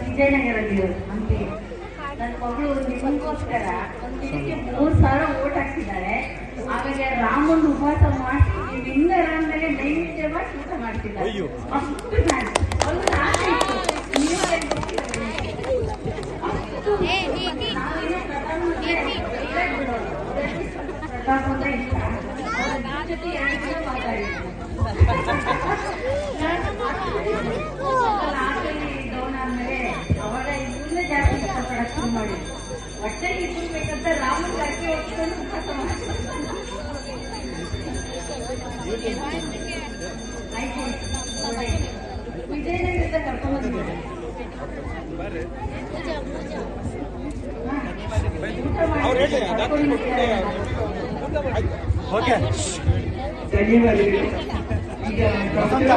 ವಿಜಯನಗರದಲ್ಲಿ ನನ್ನ ಮಗಳು ನಿಮಗೋಸ್ಕರ ದಿನಕ್ಕೆ ಮೂರ್ ಸಾವಿರ ಓಟ್ ಹಾಕ್ತಿದ್ದಾರೆ ಆಮೇಲೆ ರಾಮನ್ ಉಪವಾಸ ಮಾಡಿಸಿ ವಿನ್ನರ್ ಮೇಲೆ ನೈವೇದ್ಯ ಮಾಡಿ ಊಟ ಮಾಡ್ತಿದ್ದಾರೆ ಅಷ್ಟು ನಾನು ನಾವೇನೋ ಪ್ರಧಾನಮಂತ್ರಿ ಒಳ್ಳೆ ಬಿಡೋರು. ಪ್ರತಾಪ್ ಅಂದ್ರೆ ಇಷ್ಟ ನನ್ನ ಜೊತೆ ಎರಡು ದಿನ ಮಾತಾಡಿದ್ರು ಡೌನ್ ಆದ್ಮೇಲೆ ಅವಾಗ ಇಬ್ಬರನ್ನೇ ಜಾಸ್ತಿ ಇಷ್ಟಪಡಕ್ ಶುರು ಮಾಡಿದ್ರು ಒಟ್ಟೆ ಇಬ್ಬರು ಬೇಕಂತ ರಾಮನ್ ಜಾಸ್ತಿ ಹೋಗ್ಕೊಂಡು ಉಪವಾಸ ಮಾಡಿದ್ರು. ಆಯ್ತು ಒಳ್ಳೆ. ವಿಜಯನಗರದ ಕರ್ಕೊಂಡ್ ಬಂದಿದ್ದಾರೆ ಹಾ. ಊಟ ಮಾಡಿ ಕರ್ಕೊಂಡು ಬಂದಿದ್ದಾರೆ. ಓಕೆ ಈಗ